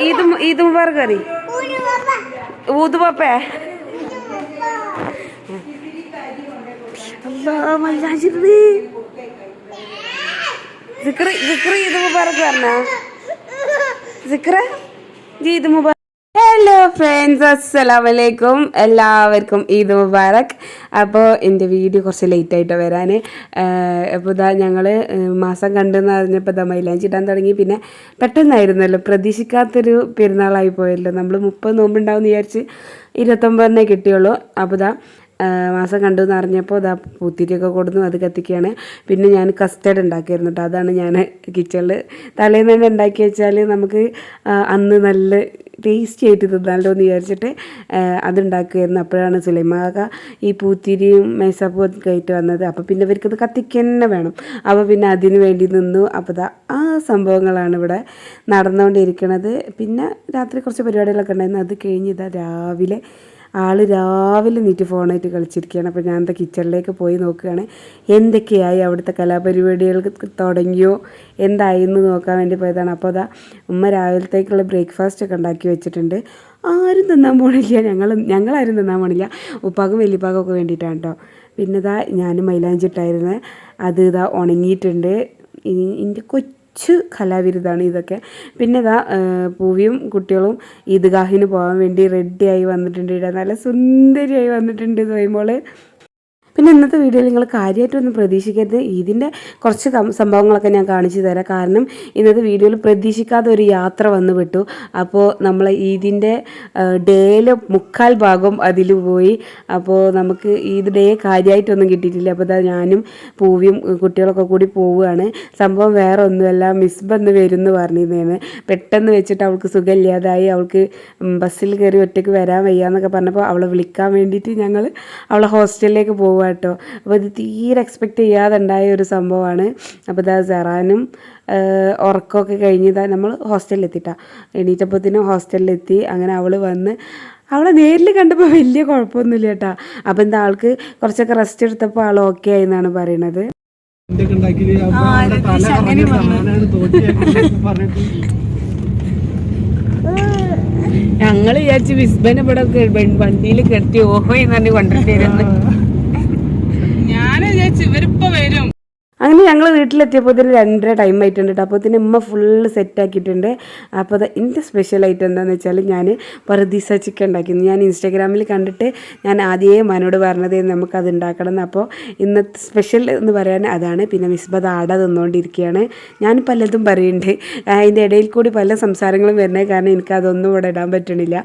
ഈദ് ഈദ് കറി ഊതുപപ്പേ അല്ലാ മൈലാഞ്ചിരുന്ന് സിക്ര സിക്ര ഈദ് മുബാറക് പറഞ്ഞ? സിക്ര ഈദ് മുബാറക് ഹലോ ഫ്രണ്ട്സ് അസ്സലാം വലൈക്കും എല്ലാവർക്കും ഈദ് മുബാറക്. അപ്പോൾ എന്റെ വീഡിയോ കുറച്ച് ലേറ്റ് ആയിട്ട് വരാൻ അപ്പോൾ ഇതാ ഞങ്ങൾ മാസം കണ്ടെന്ന് അറിഞ്ഞപ്പോൾ ഇതാ മൈലാഞ്ചി ഇടാൻ തുടങ്ങി. പിന്നെ പെട്ടെന്നായിരുന്നല്ലോ പ്രതീക്ഷിക്കാത്തൊരു പെരുന്നാളായി പോയല്ലോ. നമ്മൾ മുപ്പത് നോമ്പുണ്ടാവും എന്ന് വിചാരിച്ച് ഇരുപത്തൊമ്പതിനെ കിട്ടിയുള്ളൂ. അപ്പോൾ ഇതാ മാസം കണ്ടു എന്ന് അറിഞ്ഞപ്പോൾ അത് പൂത്തിരിയൊക്കെ കൊടുന്നു അത് കത്തിക്കുകയാണ്. പിന്നെ ഞാൻ കസ്റ്റേർഡ് ഉണ്ടാക്കിയിരുന്നു കേട്ടോ അതാണ് ഞാൻ കിച്ചണിൽ തലേന്ന് തന്നെ ഉണ്ടാക്കി വെച്ചാൽ നമുക്ക് അന്ന് നല്ല ടേസ്റ്റി ആയിട്ട് തിന്നാലോ എന്ന് വിചാരിച്ചിട്ട് അതുണ്ടാക്കുമായിരുന്നു അപ്പോഴാണ് സുലൈമാക ഈ പൂത്തിരിയും മേശപ്പും ആയിട്ട് വന്നത്. അപ്പോൾ പിന്നെ ഇവർക്കത് കത്തിക്കുക തന്നെ വേണം. അപ്പോൾ പിന്നെ അതിന് വേണ്ടി നിന്നു. അപ്പോൾ ആ സംഭവങ്ങളാണ് ഇവിടെ നടന്നുകൊണ്ടിരിക്കുന്നത് പിന്നെ രാത്രി കുറച്ച് പരിപാടികളൊക്കെ ഉണ്ടായിരുന്നു. അത് കഴിഞ്ഞ് ഇതാ രാവിലെ ആൾ രാവിലെ നീറ്റ് ഫോണായിട്ട് കളിച്ചിരിക്കുകയാണ്. അപ്പോൾ ഞാൻ എന്താ കിച്ചണിലേക്ക് പോയി നോക്കുകയാണ്. എന്തൊക്കെയായി അവിടുത്തെ കലാപരിപാടികൾ തുടങ്ങിയോ? എന്തായി എന്ന് നോക്കാൻ വേണ്ടി പോയതാണ്. അപ്പോൾ അതാ ഉമ്മ രാവിലത്തേക്കുള്ള ബ്രേക്ക്ഫാസ്റ്റ് ഒക്കെ ഉണ്ടാക്കി വെച്ചിട്ടുണ്ട്. ആരും തിന്നാൻ പോണില്ല. ഞങ്ങൾ ഞങ്ങളാരും തിന്നാൻ പോണില്ല. ഉപ്പാക്കും വലിയപ്പാക്കും ഒക്കെ വേണ്ടിയിട്ടാണ് കേട്ടോ. പിന്നെ ഇതാ ഞാനും മൈലാഞ്ചിട്ടായിരുന്നു അത് ഇതാ ഉണങ്ങിയിട്ടുണ്ട്. എന്റെ കൊച്ചു കൊച്ചു കലാവിരുതാണ് ഇതൊക്കെ. പിന്നെ ഇതാ പൂവിയും കുട്ടികളും ഈദ്ഗാഹിന് പോകാൻ വേണ്ടി റെഡിയായി വന്നിട്ടുണ്ട്. ഇവിടെ നല്ല സുന്ദരിയായി വന്നിട്ടുണ്ട് സ്വയംപോൾ പിന്നെ ഇന്നത്തെ വീഡിയോയിൽ നിങ്ങൾ കാര്യമായിട്ടൊന്നും പ്രതീക്ഷിക്കരുത്. ഇതിന്റെ കുറച്ച് സംഭവങ്ങളൊക്കെ ഞാൻ കാണിച്ചു തരാം. കാരണം ഇന്നത്തെ വീഡിയോയിൽ പ്രതീക്ഷിക്കാതെ ഒരു യാത്ര വന്നു വിട്ടു. അപ്പോൾ നമ്മൾ ഇതിന്റെ ഡേയിലെ മുക്കാൽ ഭാഗം അതിൽ പോയി. അപ്പോൾ നമുക്ക് ഈദ് ഡേ കാര്യമായിട്ടൊന്നും കിട്ടിയിട്ടില്ല. അപ്പോൾ ഞാനും പൂവിയും കുട്ടികളൊക്കെ കൂടി പോവുകയാണ്. സംഭവം വേറെ ഒന്നുമല്ല മിസ് എന്ന് വരും എന്ന് പറഞ്ഞിരുന്നതാണ് പെട്ടെന്ന് വെച്ചിട്ട് അവൾക്ക് സുഖമില്ലാതായി. അവൾക്ക് ബസ്സിൽ കയറി ഒറ്റയ്ക്ക് വരാൻ വയ്യാന്നൊക്കെ പറഞ്ഞപ്പോൾ അവളെ വിളിക്കാൻ വേണ്ടിയിട്ട് ഞങ്ങൾ അവളെ ഹോസ്റ്റലിലേക്ക് പോവുക കേട്ടോ. അപ്പോൾ ഇത് തീരെ എക്സ്പെക്റ്റ് ചെയ്യാതെ ഉണ്ടായ ഒരു സംഭവമാണ്. അപ്പോൾ ഇതാ സെറാനും ഉറക്കമൊക്കെ കഴിഞ്ഞതാ നമ്മൾ ഹോസ്റ്റലിൽ എണീറ്റപ്പത്തിനും എണീറ്റപ്പോഴത്തേനും ഹോസ്റ്റലിലെത്തി. അങ്ങനെ അവൾ വന്ന് അവളെ നേരിൽ കണ്ടപ്പോൾ വലിയ കുഴപ്പമൊന്നുമില്ല കേട്ടാ. അപ്പം എന്താ ആൾക്ക് കുറച്ചൊക്കെ റെസ്റ്റ് എടുത്തപ്പോൾ ആൾ ഓക്കെ ആയി എന്നാണ് പറയണത് ഞങ്ങൾ വിചാരിച്ചു ഞങ്ങൾ വിസ്ബനെ ഇവിടെ വണ്ടിയിൽ കെട്ടി ഓഹോ എന്ന് പറഞ്ഞ് വിചാരിച്ചു ഇവരിപ്പോ വരും. അങ്ങനെ ഞങ്ങൾ വീട്ടിലെത്തിയപ്പോൾ ഇതിൽ രണ്ടര ടൈം ആയിട്ടുണ്ട് കേട്ടോ അപ്പോൾ ഇതിന് ഉമ്മ ഫുള്ള് സെറ്റാക്കിയിട്ടുണ്ട് അപ്പോൾ അത് എന്റെ സ്പെഷ്യൽ ഐറ്റം എന്താണെന്ന് വെച്ചാൽ ഞാൻ പറുദീസ ചിക്കൻ ഉണ്ടാക്കിയിരുന്നു. ഞാൻ ഇൻസ്റ്റാഗ്രാമിൽ കണ്ടിട്ട് ഞാൻ ആദ്യമേ മനോട് പറഞ്ഞത് നമുക്കത് ഉണ്ടാക്കണം എന്ന് അപ്പോൾ ഇന്നത്തെ സ്പെഷ്യൽ എന്ന് പറയാൻ അതാണ്. പിന്നെ മിസ്ബത് ആട തിന്നുകൊണ്ടിരിക്കുകയാണ് ഞാൻ പലതും പറയുന്നുണ്ട് അതിന്റെ ഇടയിൽ കൂടി പല സംസാരങ്ങളും വരുന്നത് കാരണം എനിക്ക് അതൊന്നും ഇവിടെ ഇടാൻ പറ്റണില്ല.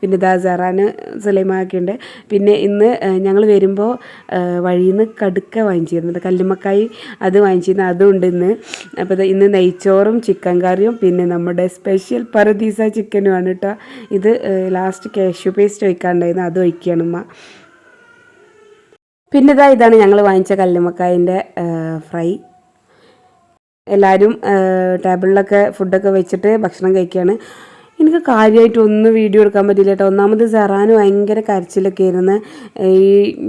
പിന്നെ ഇതാ സെറാന് സുലൈമാക്കിയുണ്ട് പിന്നെ ഇന്ന് ഞങ്ങൾ വരുമ്പോൾ വഴിയിൽ നിന്ന് കടുക്ക വാങ്ങിച്ചിരുന്നത്. കല്ലുമ്മക്കായി അത് വാങ്ങിച്ചിരുന്നു. അതുണ്ട് ഇന്ന് അപ്പോൾ ഇന്ന് നെയ്ച്ചോറും ചിക്കൻ കറിയും പിന്നെ നമ്മുടെ സ്പെഷ്യൽ പറദീസ ചിക്കനുമാണ് കേട്ടോ. ഇത് ലാസ്റ്റ് കാഷ്യൂ പേസ്റ്റ് ഒഴിക്കാണ്ടായിരുന്നു. അത് ഒഴിക്കുകയാണ് പിന്നെ ഇതാ ഇതാണ് ഞങ്ങൾ വാങ്ങിച്ച കല്ലുമക്കായന്റെ ഫ്രൈ. എല്ലാവരും ടേബിളിലൊക്കെ ഫുഡൊക്കെ വെച്ചിട്ട് ഭക്ഷണം കഴിക്കുകയാണ് എനിക്ക് കാര്യമായിട്ട് ഒന്നും വീഡിയോ എടുക്കാൻ പറ്റില്ല കേട്ടോ. ഒന്നാമത് സെറാന് ഭയങ്കര കരച്ചിലൊക്കെ ആയിരുന്നു. ഈ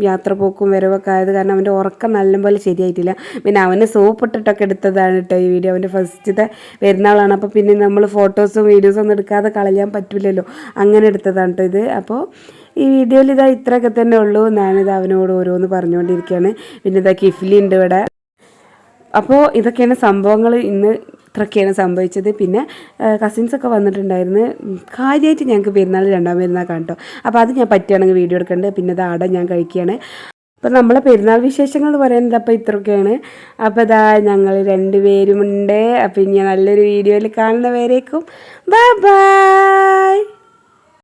യാത്ര പോക്കും വരവൊക്കെ ആയത് കാരണം അവന്റെ ഉറക്കം നല്ലപോലെ ശരിയായിട്ടില്ല. പിന്നെ അവന് സോപ്പ് ഇട്ടിട്ടൊക്കെ എടുത്തതാണ് കേട്ടോ ഈ വീഡിയോ. അവന്റെ ഫസ്റ്റത്തെ പെരുന്നാളാണ്. അപ്പോൾ പിന്നെ നമ്മൾ ഫോട്ടോസും വീഡിയോസും ഒന്നും എടുക്കാതെ കളയാൻ പറ്റില്ലല്ലോ അങ്ങനെ എടുത്തതാണ് കേട്ടോ ഇത്. അപ്പോൾ ഈ വീഡിയോയിൽ ഇതാ ഇത്രയൊക്കെ തന്നെ ഉള്ളൂ ഞാനിത് അവനോട് ഓരോന്ന് പറഞ്ഞുകൊണ്ടിരിക്കുകയാണ്. പിന്നെ ഇതാ കിഫ്ലി ഉണ്ട് ഇവിടെ. അപ്പോൾ ഇതൊക്കെയാണ് സംഭവങ്ങൾ ഇന്ന് ഇത്രയൊക്കെയാണ് സംഭവിച്ചത്. പിന്നെ കസിൻസൊക്കെ വന്നിട്ടുണ്ടായിരുന്നു. കാര്യമായിട്ട് ഞങ്ങൾക്ക് പെരുന്നാൾ രണ്ടാം പെരുന്നാൾ കാണട്ടോ അപ്പോൾ അത് ഞാൻ പറ്റുകയാണെങ്കിൽ വീഡിയോ എടുക്കേണ്ടത് പിന്നെ അത് ആടെ ഞാൻ കഴിക്കുകയാണ് അപ്പോൾ നമ്മളെ പെരുന്നാൾ വിശേഷങ്ങൾ പറയുന്നത് അപ്പോൾ ഇത്രയൊക്കെയാണ്. അപ്പോൾ ഇതാ ഞങ്ങൾ രണ്ടുപേരുമുണ്ട് അപ്പോൾ ഇനി നല്ലൊരു വീഡിയോയിൽ കാണുന്നവരേക്കും. Bye bye